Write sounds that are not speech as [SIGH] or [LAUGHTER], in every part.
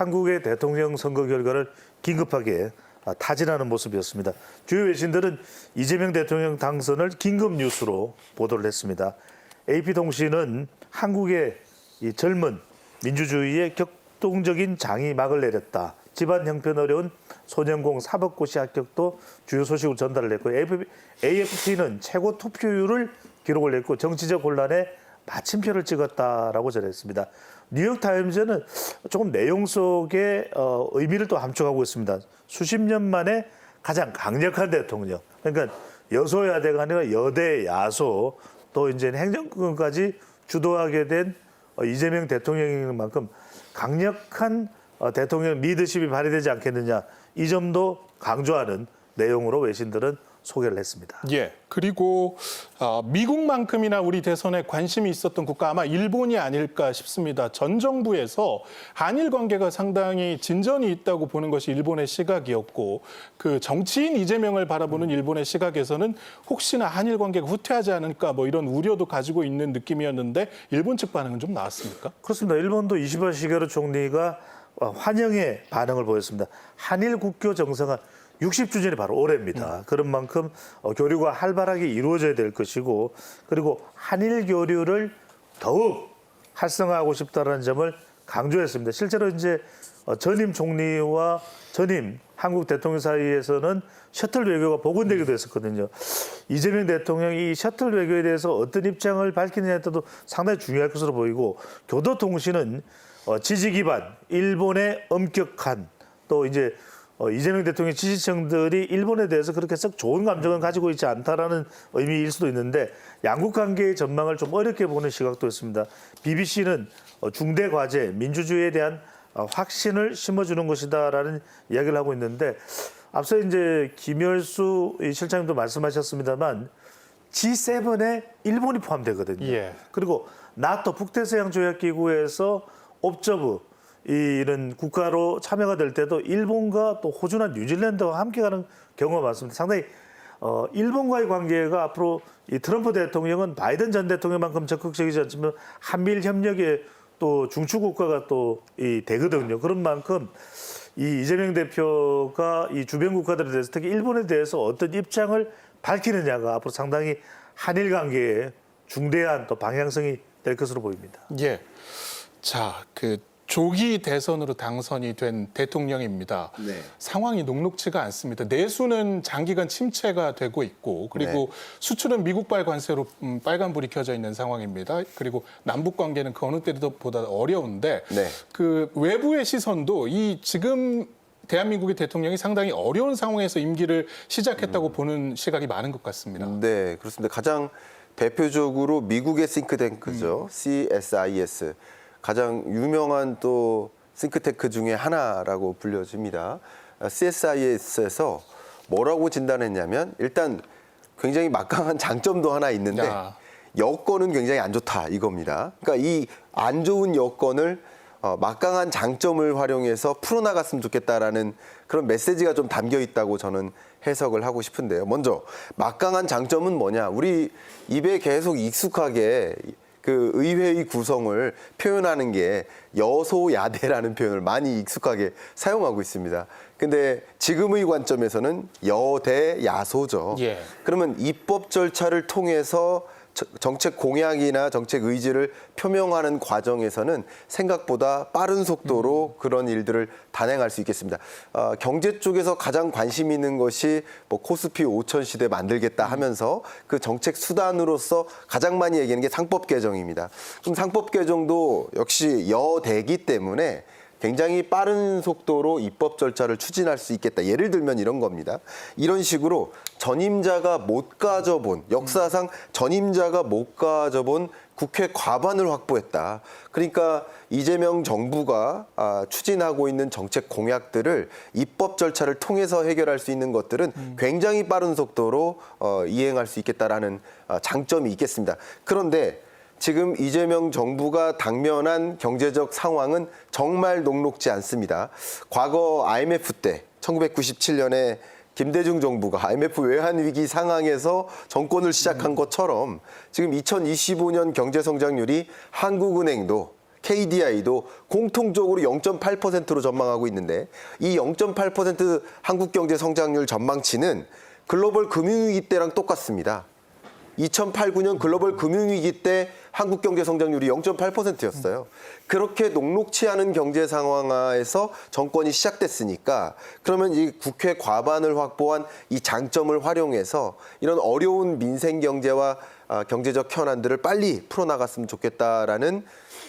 한국의 대통령 선거 결과를 긴급하게 아, 타진하는 모습이었습니다. 주요 외신들은 이재명 대통령 당선을 긴급 뉴스로 보도를 했습니다. AP통신은 한국의 이 젊은 민주주의의 격동적인 장이 막을 내렸다. 집안 형편 어려운 소년공 사법고시 합격도 주요 소식을 전달을 했고 AFP는 최고 투표율을 기록을 했고 정치적 혼란에 마침표를 찍었다라고 전했습니다. 뉴욕 타임즈는 조금 내용 속에 어, 의미를 또 함축하고 있습니다. 수십 년 만에 가장 강력한 대통령. 그러니까 여소야대가 아니라 여대 야소 또 이제 행정권까지 주도하게 된 어, 이재명 대통령인 만큼 강력한 어, 대통령 리더십이 발휘되지 않겠느냐 이 점도 강조하는 내용으로 외신들은 소개를 했습니다. 예. 그리고 어, 미국만큼이나 우리 대선에 관심이 있었던 국가 아마 일본이 아닐까 싶습니다. 전 정부에서 한일 관계가 상당히 진전이 있다고 보는 것이 일본의 시각이었고 그 정치인 이재명을 바라보는 일본의 시각에서는 혹시나 한일 관계가 후퇴하지 않을까 뭐 이런 우려도 가지고 있는 느낌이었는데 일본 측 반응은 좀 나왔습니까? 그렇습니다. 일본도 이시바 시게루 총리가 어, 환영의 반응을 보였습니다. 한일 국교 정상화 60주년이 바로 올해입니다. 그런 만큼 어, 교류가 활발하게 이루어져야 될 것이고 그리고 한일 교류를 더욱 활성화하고 싶다는 점을 강조했습니다. 실제로 이제 어, 전임 총리와 전임 한국 대통령 사이에서는 셔틀 외교가 복원되기도 했었거든요. 이재명 대통령이 이 셔틀 외교에 대해서 어떤 입장을 밝히느냐에 따라도 상당히 중요할 것으로 보이고 교도통신은 어, 지지 기반 일본의 엄격한 또 이제 어, 이재명 대통령 지지층들이 일본에 대해서 그렇게 썩 좋은 감정은 가지고 있지 않다라는 의미일 수도 있는데 양국 관계의 전망을 좀 어렵게 보는 시각도 있습니다. BBC는 어, 중대 과제 민주주의에 대한 어, 확신을 심어주는 것이다라는 이야기를 하고 있는데 앞서 이제 김열수 이 실장님도 말씀하셨습니다만 G7에 일본이 포함되거든요. 예. 그리고 나토 북대서양 조약 기구에서 옵저브 이 이런 국가로 참여가 될 때도 일본과 또 호주나 뉴질랜드와 함께 가는 경우가 많습니다. 상당히 어 일본과의 관계가 앞으로 이 트럼프 대통령은 바이든 전 대통령만큼 적극적이지 않지만 한미일 협력에 또 중추 국가가 또 이 되거든요. 그런 만큼 이 이재명 대표가 이 주변 국가들에 대해서 특히 일본에 대해서 어떤 입장을 밝히느냐가 앞으로 상당히 한일 관계에 중대한 또 방향성이 될 것으로 보입니다. 예. 자, 그 조기 대선으로 당선이 된 대통령입니다. 네. 상황이 녹록치가 않습니다. 내수는 장기간 침체가 되고 있고 그리고 네. 수출은 미국발 관세로 음, 빨간불이 켜져 있는 상황입니다. 그리고 남북 관계는 그 어느 때보다 어려운데 네. 그 외부의 시선도 이 지금 대한민국의 대통령이 상당히 어려운 상황에서 임기를 시작했다고 보는 시각이 많은 것 같습니다. 네, 그렇습니다. 가장 대표적으로 미국의 싱크탱크죠. CSIS. 가장 유명한 또 싱크탱크 중에 하나라고 불려집니다. CSIS에서 뭐라고 진단했냐면 일단 굉장히 막강한 장점도 하나 있는데 야. 여건은 굉장히 안 좋다 이겁니다. 그러니까 이 안 좋은 여건을 어, 막강한 장점을 활용해서 풀어나갔으면 좋겠다라는 그런 메시지가 좀 담겨 있다고 저는 해석을 하고 싶은데요. 먼저 막강한 장점은 뭐냐? 우리 입에 계속 익숙하게 그 의회의 구성을 표현하는 게 여소야대라는 표현을 많이 익숙하게 사용하고 있습니다. 근데 지금의 관점에서는 여대야소죠. 예. 그러면 입법 절차를 통해서 저- 정책 공약이나 정책 의지를 표명하는 과정에서는 생각보다 빠른 속도로 그런 일들을 단행할 수 있겠습니다. 어, 경제 쪽에서 가장 관심 있는 것이 뭐 코스피 5천 시대 만들겠다 하면서 그 정책 수단으로서 가장 많이 얘기하는 게 상법 개정입니다. 그럼 상법 개정도 역시 여대기 때문에 굉장히 빠른 속도로 입법 절차를 추진할 수 있겠다. 예를 들면 이런 겁니다. 이런 식으로 전임자가 못 가져본 역사상 전임자가 못 가져본 국회 과반을 확보했다. 그러니까 이재명 정부가 아, 추진하고 있는 정책 공약들을 입법 절차를 통해서 해결할 수 있는 것들은 굉장히 빠른 속도로 어, 이행할 수 있겠다라는 아, 장점이 있겠습니다. 그런데 지금 이재명 정부가 당면한 경제적 상황은 정말 녹록지 않습니다. 과거 IMF 때 1997년에 김대중 정부가 IMF 외환 위기 상황에서 정권을 시작한 것처럼 지금 2025년 경제 성장률이 한국은행도 KDI도 공통적으로 0.8%로 전망하고 있는데 이 0.8% 한국 경제 성장률 전망치는 글로벌 금융위기 때랑 똑같습니다. 2008, 9년 글로벌 금융위기 때 한국 경제 성장률이 0.8%였어요. 그렇게 녹록치 않은 경제 상황하에서 정권이 시작됐으니까 그러면 이 국회 과반을 확보한 이 장점을 활용해서 이런 어려운 민생 경제와 아, 경제적 현안들을 빨리 풀어나갔으면 좋겠다라는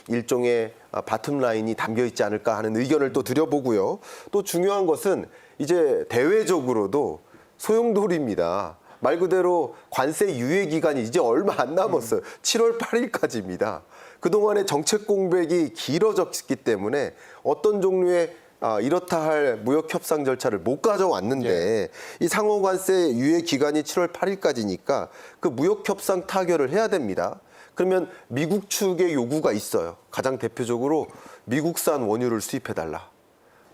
일종의 아, 바텀 라인이 담겨 있지 않을까 하는 의견을 또 드려보고요. 또 중요한 것은 이제 대외적으로도 소용돌이입니다. 말 그대로 관세 유예 기간이 이제 얼마 안 남았어요. 7월 8일까지입니다. 그동안의 정책 공백이 길어졌기 때문에 어떤 종류의 아, 이렇다 할 무역 협상 절차를 못 가져왔는데 이 상호 관세 유예 기간이 7월 8일까지니까 그 무역 협상 타결을 해야 됩니다. 그러면 미국 측의 요구가 있어요. 가장 대표적으로 미국산 원유를 수입해 달라.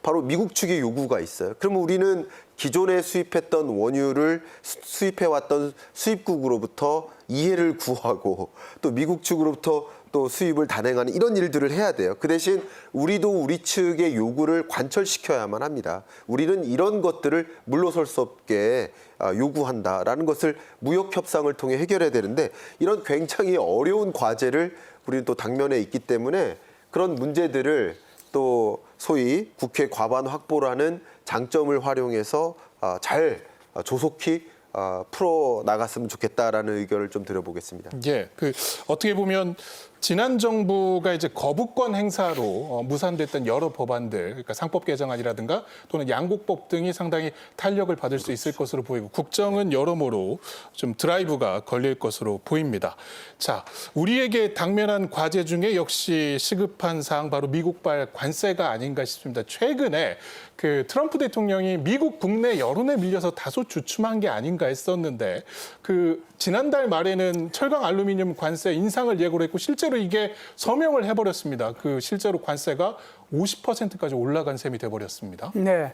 바로 미국 측의 요구가 있어요. 그러면 우리는 기존에 수입했던 원유를 수- 수입해왔던 수입국으로부터 이해를 구하고 또 미국 측으로부터 또 수입을 단행하는 이런 일들을 해야 돼요. 그 대신 우리도 우리 측의 요구를 관철시켜야만 합니다. 우리는 이런 것들을 물러설 수 없게 아, 요구한다라는 것을 무역 협상을 통해 해결해야 되는데 이런 굉장히 어려운 과제를 우리는 또 당면에 있기 때문에 그런 문제들을 또 소위 국회 과반 확보라는 장점을 활용해서 아, 잘 아, 조속히 아, 풀어 나갔으면 좋겠다라는 의견을 좀 드려보겠습니다. 예, 그 어떻게 보면 지난 정부가 이제 거부권 행사로 어, 무산됐던 여러 법안들, 그러니까 상법 개정안이라든가 또는 양곡법 등이 상당히 탄력을 받을 수 있을 것으로 보이고 국정은 여러모로 좀 드라이브가 걸릴 것으로 보입니다. 자, 우리에게 당면한 과제 중에 역시 시급한 사항 바로 미국발 관세가 아닌가 싶습니다. 최근에 그 트럼프 대통령이 미국 국내 여론에 밀려서 다소 주춤한 게 아닌가 했었는데 그 지난달 말에는 철강 알루미늄 관세 인상을 예고를 했고 실제 로 이게 서명을 해버렸습니다. 그 실제로 관세가 50%까지 올라간 셈이 돼버렸습니다. 네.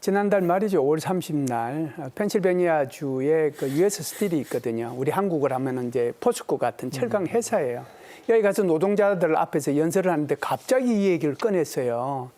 지난달 말이죠. 5월 30날 펜실베니아 주에 그 US 스틸이 있거든요. 우리 한국을 하면은 이제 포스코 같은 철강 회사예요. 여기 가서 노동자들 앞에서 연설을 하는데 갑자기 이 얘기를 꺼냈어요.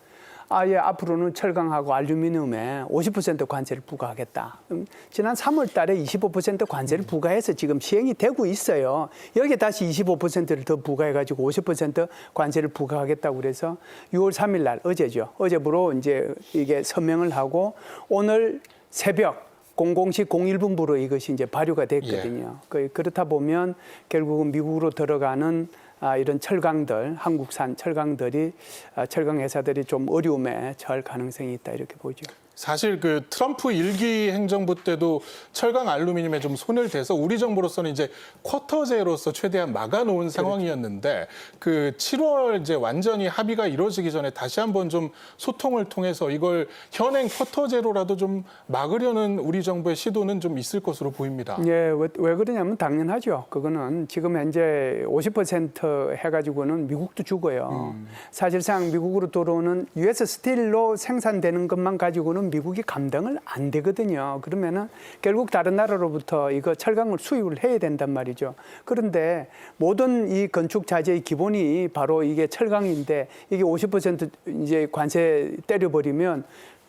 아예 앞으로는 철강하고 알루미늄에 50% 관세를 부과하겠다. 음, 지난 3월 달에 25% 관세를 부과해서 지금 시행이 되고 있어요. 여기에 다시 25%를 더 부과해 가지고 50% 관세를 부과하겠다고 그래서 6월 3일 날 어제죠. 어제부로 이제 이게 서명을 하고 오늘 새벽 00시 01분부로 이것이 이제 발효가 됐거든요. 그- 그렇다 보면 결국은 미국으로 들어가는 아, 이런 철강들, 한국산 철강들이 아, 철강 회사들이 좀 어려움에 처할 가능성이 있다 이렇게 보죠. 사실 그 트럼프 일기 행정부 때도 철강 알루미늄에 좀 손을 대서 우리 정부로서는 이제 쿼터제로서 최대한 막아놓은 상황이었는데 그 7월 이제 완전히 합의가 이루어지기 전에 다시 한번 좀 소통을 통해서 이걸 현행 쿼터제로라도 좀 막으려는 우리 정부의 시도는 좀 있을 것으로 보입니다. 예, 왜, 왜 그러냐면 당연하죠. 그거는 지금 현재 50% 해가지고는 미국도 죽어요. 사실상 미국으로 들어오는 US 스틸로 생산되는 것만 가지고는 미국이 감당을 안 되거든요. 그러면은 결국 다른 나라로부터 이거 철강을 수입을 해야 된단 말이죠. 그런데 모든 이 건축 자재의 기본이 바로 이게 철강인데 이게 50% 이제 관세 때려버리면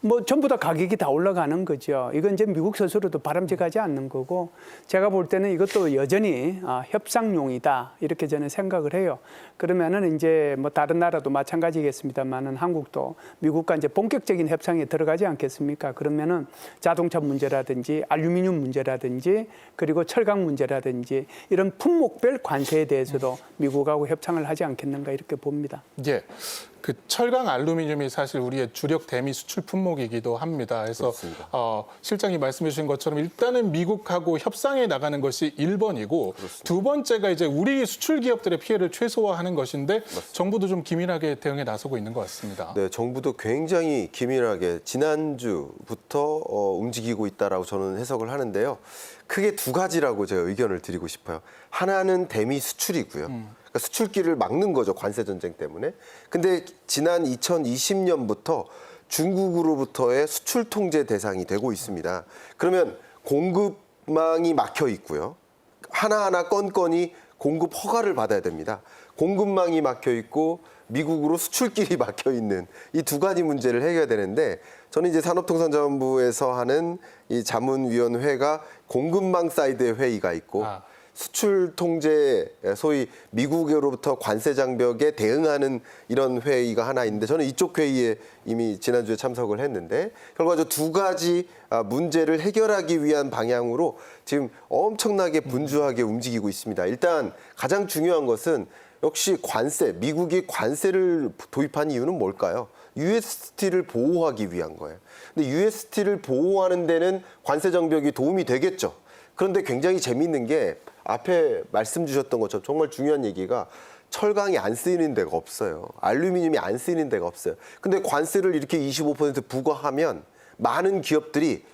뭐 전부 다 가격이 다 올라가는 거죠. 이건 이제 미국 스스로도 바람직하지 않는 거고 제가 볼 때는 이것도 여전히 아, 협상용이다 이렇게 저는 생각을 해요. 그러면은 이제 뭐 다른 나라도 마찬가지겠습니다만은 한국도 미국과 이제 본격적인 협상에 들어가지 않겠습니까? 그러면은 자동차 문제라든지 알루미늄 문제라든지 그리고 철강 문제라든지 이런 품목별 관세에 대해서도 미국하고 협상을 하지 않겠는가 이렇게 봅니다. 예. 그 철강 알루미늄이 사실 우리의 주력 대미 수출 품목이기도 합니다. 그래서 그렇습니다. 어, 실장이 말씀해 주신 것처럼 일단은 미국하고 협상에 나가는 것이 1번이고 두 번째가 이제 우리 수출 기업들의 피해를 최소화하는 것인데 정부도 좀 기민하게 대응에 나서고 있는 것 같습니다. 네, 정부도 굉장히 기민하게 지난주부터 어, 움직이고 있다라고 저는 해석을 하는데요. 크게 두 가지라고 제가 의견을 드리고 싶어요. 하나는 대미 수출이고요. 그러니까 수출길을 막는 거죠. 관세 전쟁 때문에. 근데 지난 2020년부터 중국으로부터의 수출 통제 대상이 되고 있습니다. 그러면 공급망이 막혀 있고요. 하나하나 건건이 공급 허가를 받아야 됩니다. 공급망이 막혀 있고 미국으로 수출길이 [LAUGHS] 막혀 있는 이 두 가지 문제를 해결해야 되는데 저는 이제 산업통상자원부에서 하는 이 자문위원회가 공급망 사이드의 회의가 있고 아. 수출 통제 소위 미국으로부터 관세 장벽에 대응하는 이런 회의가 하나 있는데 저는 이쪽 회의에 이미 지난주에 참석을 했는데 결과적으로 두 가지 아, 문제를 해결하기 위한 방향으로 지금 엄청나게 분주하게 움직이고 있습니다. 일단 가장 중요한 것은 역시 관세, 미국이 관세를 도입한 이유는 뭘까요? UST를 보호하기 위한 거예요. 근데 UST를 보호하는 데는 관세 장벽이 도움이 되겠죠. 그런데 굉장히 재미있는 게 앞에 말씀 주셨던 것처럼 정말 중요한 얘기가 철강이 안 쓰이는 데가 없어요. 알루미늄이 안 쓰이는 데가 없어요. 근데 관세를 이렇게 25% 부과하면 많은 기업들이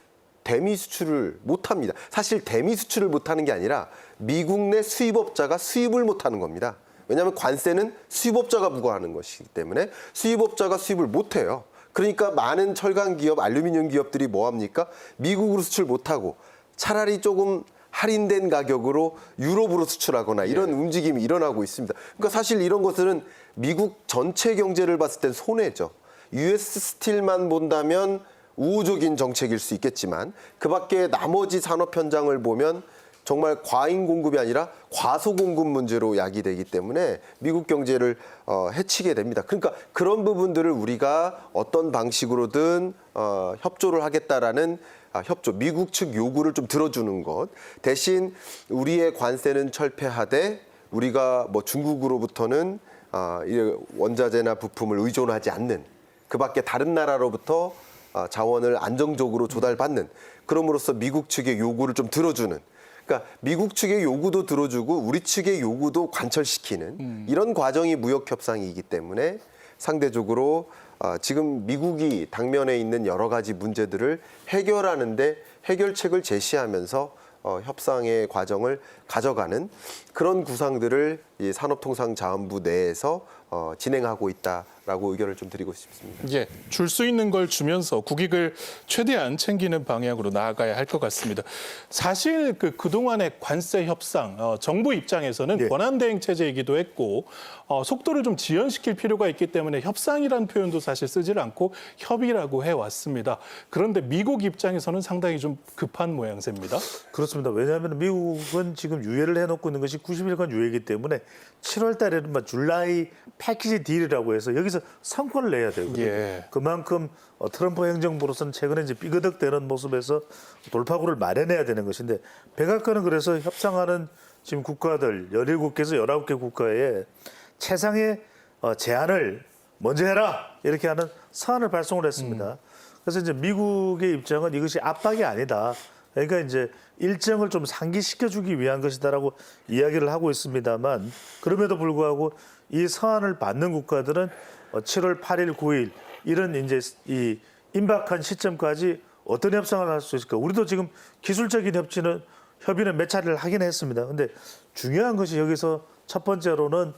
대미 수출을 못 합니다. 사실 대미 수출을 못 하는 게 아니라 미국 내 수입업자가 수입을 못 하는 겁니다. 왜냐하면 관세는 수입업자가 부과하는 것이기 때문에 수입업자가 수입을 못 해요. 그러니까 많은 철강 기업, 알루미늄 기업들이 뭐 합니까? 미국으로 수출 못 하고 차라리 조금 할인된 가격으로 유럽으로 수출하거나 이런 움직임이 일어나고 있습니다. 그러니까 사실 이런 것들은 미국 전체 경제를 봤을 땐 손해죠. US 스틸만 본다면 우호적인 정책일 수 있겠지만 그 밖에 나머지 산업 현장을 보면 정말 과잉 공급이 아니라 과소 공급 문제로 야기되기 때문에 미국 경제를 어, 해치게 됩니다. 그러니까 그런 부분들을 우리가 어떤 방식으로든 어, 협조를 하겠다라는 아, 협조, 미국 측 요구를 좀 들어주는 것. 대신 우리의 관세는 철폐하되 우리가 뭐 중국으로부터는 아, 이 원자재나 부품을 의존하지 않는 그밖에 다른 나라로부터 아, 자원을 안정적으로 조달받는 그럼으로써 미국 측의 요구를 좀 들어주는. 그러니까 미국 측의 요구도 들어주고 우리 측의 요구도 관철시키는 이런 과정이 무역 협상이기 때문에 상대적으로 아, 지금 미국이 당면에 있는 여러 가지 문제들을 해결하는데 해결책을 제시하면서 어, 협상의 과정을 가져가는 그런 구상들을 이 산업통상자원부 내에서 어, 진행하고 있다 라고 의견을 좀 드리고 싶습니다. 예, 줄 수 있는 걸 주면서 국익을 최대한 챙기는 방향으로 나아가야 할 것 같습니다. 사실 그 그동안의 관세 협상, 어, 정부 입장에서는 예. 권한 대행 체제이기도 했고 어, 속도를 좀 지연시킬 필요가 있기 때문에 협상이라는 표현도 사실 쓰질 않고 협의라고 해 왔습니다. 그런데 미국 입장에서는 상당히 좀 급한 모양새입니다. 그렇습니다. 왜냐하면 미국은 지금 유예를 해놓고 있는 것이 90일간 유예이기 때문에 7월 달에는 막 줄라이 패키지 딜이라고 해서 여기서 성과를 내야 되거든요. 예. 그만큼 어, 트럼프 행정부로서는 최근에 이제 삐그덕대는 모습에서 돌파구를 마련해야 되는 것인데 백악관은 그래서 협상하는 지금 국가들 17개에서 19개 국가에 최상의 어, 제안을 먼저 해라 이렇게 하는 서한을 발송을 했습니다. 그래서 이제 미국의 입장은 이것이 압박이 아니다. 그러니까 이제 일정을 좀 상기시켜 주기 위한 것이다라고 이야기를 하고 있습니다만 그럼에도 불구하고 이 서한을 받는 국가들은 어, 7월 8일, 9일 이런 이제 이 임박한 시점까지 어떤 협상을 할 수 있을까? 우리도 지금 기술적인 협치는 협의는 몇 차례를 하긴 했습니다. 근데 중요한 것이 여기서 첫 번째로는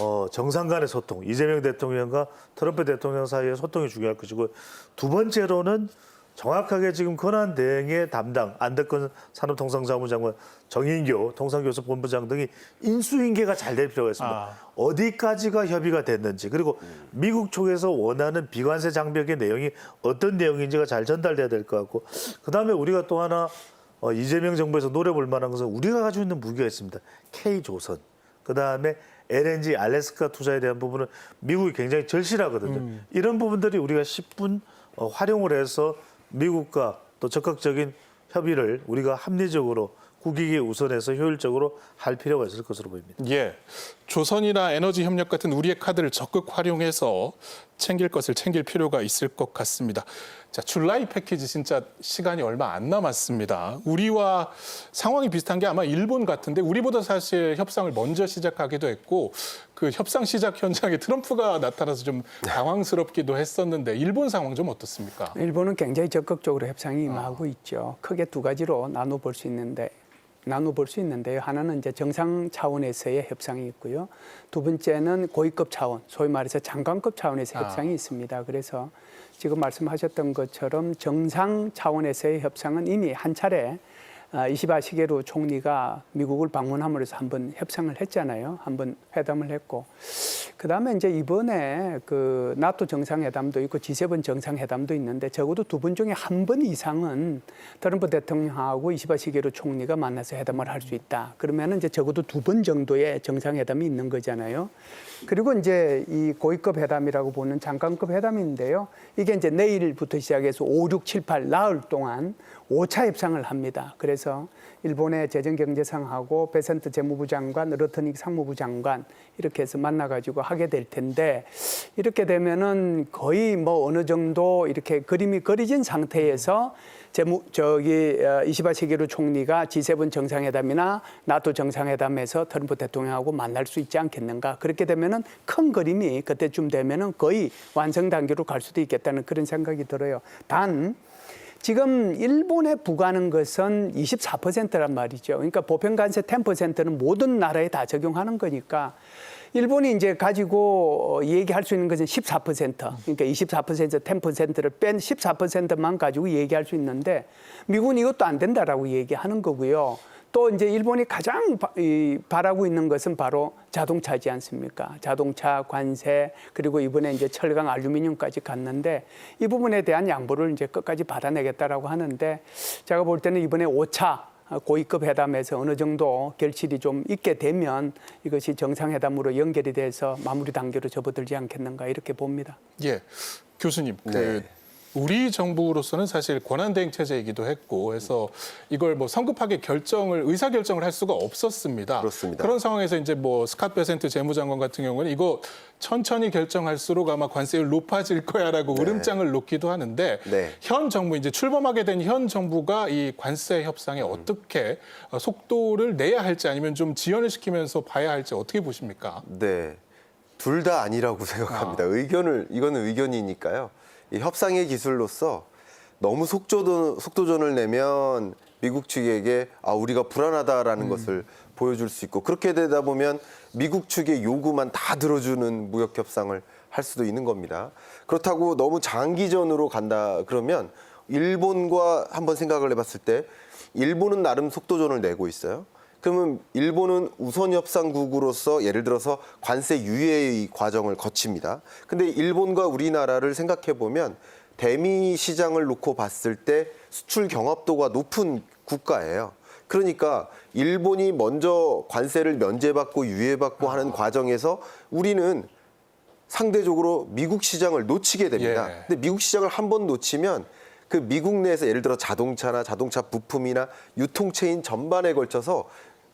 어, 정상 간의 소통, 이재명 대통령과 트럼프 대통령 사이의 소통이 중요할 것이고 두 번째로는 정확하게 지금 권한 대행의 담당 안덕근 산업통상자원장관 정인교 통상교섭본부장 등이 인수인계가 잘 될 필요가 있습니다. 아. 어디까지가 협의가 됐는지 그리고 미국 쪽에서 원하는 비관세 장벽의 내용이 어떤 내용인지가 잘 전달돼야 될 것 같고 그 다음에 우리가 또 하나 어, 이재명 정부에서 노려볼 만한 것은 우리가 가지고 있는 무기가 있습니다. K 조선. 그 다음에 LNG 알래스카 투자에 대한 부분은 미국이 굉장히 절실하거든요. 이런 부분들이 우리가 10분 어, 활용을 해서 미국과 또 적극적인 협의를 우리가 합리적으로 국익에 우선해서 효율적으로 할 필요가 있을 것으로 보입니다. 예, 조선이나 에너지 협력 같은 우리의 카드를 적극 활용해서 챙길 것을 챙길 필요가 있을 것 같습니다. 자, 줄라이 패키지 진짜 시간이 얼마 안 남았습니다. 우리와 상황이 비슷한 게 아마 일본 같은데 우리보다 사실 협상을 먼저 시작하기도 했고 그 협상 시작 현장에 트럼프가 나타나서 좀 당황스럽기도 했었는데 일본 상황 좀 어떻습니까? 일본은 굉장히 적극적으로 협상이 임하고 있죠. 크게 두 가지로 나눠 볼 수 있는데 나눠 볼 수 있는데요. 하나는 이제 정상 차원에서의 협상이 있고요. 두 번째는 고위급 차원, 소위 말해서 장관급 차원에서 아. 협상이 있습니다. 그래서 지금 말씀하셨던 것처럼 정상 차원에서의 협상은 이미 한 차례 아, 이시바 시게루 총리가 미국을 방문함으로써 한번 협상을 했잖아요. 한번 회담을 했고 그다음에 이제 이번에 그 나토 정상회담도 있고 G7 정상회담도 있는데 적어도 두 번 중에 한 번 이상은 트럼프 대통령하고 이시바 시게루 총리가 만나서 회담을 할 수 있다. 그러면은 이제 적어도 두 번 정도의 정상회담이 있는 거잖아요. 그리고 이제 이 고위급 회담이라고 보는 장관급 회담인데요. 이게 이제 내일부터 시작해서 5, 6, 7, 8 나흘 동안 5차 협상을 합니다. 그래서 일본의 재정경제상하고 베센트 재무부 장관, 르터닉 상무부 장관 이렇게 해서 만나가지고 하게 될 텐데 이렇게 되면은 거의 뭐 어느 정도 이렇게 그림이 그려진 상태에서 재무 저기 어, 이시바 시게루 총리가 G7 정상회담이나 나토 정상회담에서 트럼프 대통령하고 만날 수 있지 않겠는가 그렇게 되면은 큰 그림이 그때쯤 되면은 거의 완성 단계로 갈 수도 있겠다는 그런 생각이 들어요. 단 지금 일본에 부과하는 것은 24%란 말이죠. 그러니까 보편 관세 10%는 모든 나라에 다 적용하는 거니까 일본이 이제 가지고 어, 얘기할 수 있는 것은 14%. 그러니까 24% 10%를 뺀 14%만 가지고 얘기할 수 있는데 미국은 이것도 안 된다라고 얘기하는 거고요. 또 이제 일본이 가장 바, 이, 바라고 있는 것은 바로 자동차지 않습니까? 자동차 관세 그리고 이번에 이제 철강 알루미늄까지 갔는데 이 부분에 대한 양보를 이제 끝까지 받아내겠다라고 하는데 제가 볼 때는 이번에 5차 고위급 회담에서 어느 정도 결실이 좀 있게 되면 이것이 정상회담으로 연결이 돼서 마무리 단계로 접어들지 않겠는가 이렇게 봅니다. 예, 교수님. 그 네. 우리 정부로서는 사실 권한대행 체제이기도 했고 해서 이걸 뭐 성급하게 결정을 의사 결정을 할 수가 없었습니다. 그렇습니다. 런 상황에서 이제 뭐 스캇 베센트 재무장관 같은 경우는 이거 천천히 결정할수록 아마 관세율 높아질 거야라고 으름장을 놓기도 하는데 네. 현 정부 이제 출범하게 된 현 정부가 이 관세 협상에 어떻게 어, 속도를 내야 할지 아니면 좀 지연을 시키면서 봐야 할지 어떻게 보십니까? 네. 둘 다 아니라고 [LAUGHS] 생각합니다. 의견을 이거는 의견이니까요. 이 협상의 기술로서 너무 속도전, 속도전을 내면 미국 측에게 아 우리가 불안하다라는 것을 보여줄 수 있고 그렇게 되다 보면 미국 측의 요구만 다 들어주는 무역 협상을 할 수도 있는 겁니다. 그렇다고 너무 장기전으로 간다 그러면 일본과 한번 생각을 해봤을 때 일본은 나름 속도전을 내고 있어요. 그러면 일본은 우선 협상국으로서 예를 들어서 관세 유예의 과정을 거칩니다. 근데 일본과 우리나라를 생각해 보면 대미 시장을 놓고 봤을 때 수출 경합도가 높은 국가예요. 그러니까 일본이 먼저 관세를 면제받고 유예받고 하는 과정에서 우리는 상대적으로 미국 시장을 놓치게 됩니다. 예. 근데 미국 시장을 한 번 놓치면 그 미국 내에서 예를 들어 자동차나 자동차 부품이나 유통체인 전반에 걸쳐서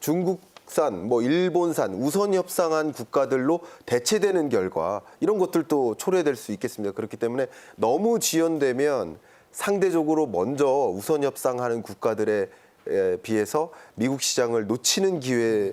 중국산, 뭐 일본산 우선 협상한 국가들로 대체되는 결과 이런 것들도 초래될 수 있겠습니다. 그렇기 때문에 너무 지연되면 상대적으로 먼저 우선 협상하는 국가들에 에 비해서 미국 시장을 놓치는 기회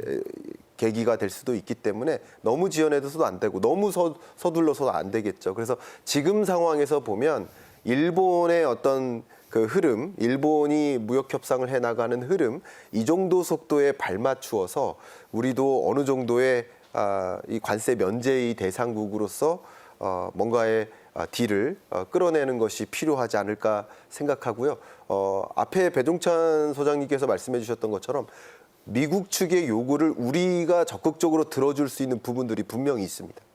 계기가 될 수도 있기 때문에 너무 지연해서도 안 되고 너무 서, 서둘러서도 안 되겠죠. 그래서 지금 상황에서 보면 일본의 어떤 그 흐름, 일본이 무역 협상을 해 나가는 흐름, 이 정도 속도에 발맞추어서 우리도 어느 정도의 아, 이 관세 면제의 대상국으로서 어, 뭔가의 아, 딜을 어, 끌어내는 것이 필요하지 않을까 생각하고요. 어, 앞에 배종찬 소장님께서 말씀해 주셨던 것처럼 미국 측의 요구를 우리가 적극적으로 들어줄 수 있는 부분들이 분명히 있습니다.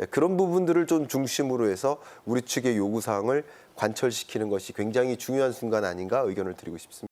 예, 그런 부분들을 좀 중심으로 해서 우리 측의 요구 사항을 관철시키는 것이 굉장히 중요한 순간 아닌가 의견을 드리고 싶습니다.